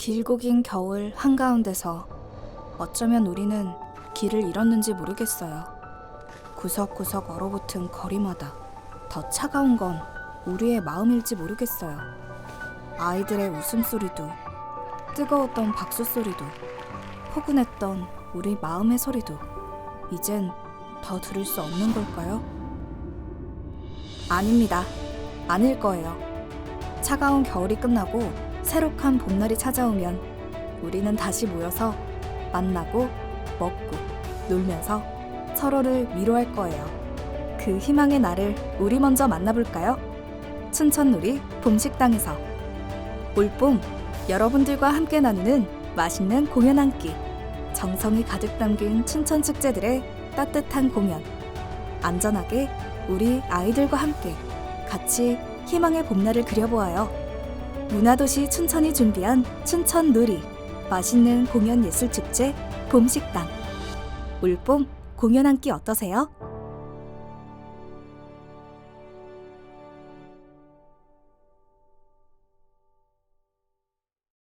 길고 긴 겨울 한가운데서 어쩌면 우리는 길을 잃었는지 모르겠어요. 구석구석 얼어붙은 거리마다 더 차가운 건 우리의 마음일지 모르겠어요. 아이들의 웃음소리도 뜨거웠던 박수 소리도 포근했던 우리 마음의 소리도 이젠 더 들을 수 없는 걸까요? 아닙니다. 아닐 거예요. 차가운 겨울이 끝나고 새록한 봄날이 찾아오면 우리는 다시 모여서 만나고 먹고 놀면서 서로를 위로할 거예요. 그 희망의 날을 우리 먼저 만나볼까요? 춘천놀이 봄식당에서 올봄 여러분들과 함께 나누는 맛있는 공연 한 끼. 정성이 가득 담긴 춘천 축제들의 따뜻한 공연. 안전하게 우리 아이들과 함께 같이 희망의 봄날을 그려보아요. 문화도시 춘천이 준비한 춘천 놀이 맛있는 공연 예술 축제 봄식당. 올봄 공연 한 끼 어떠세요?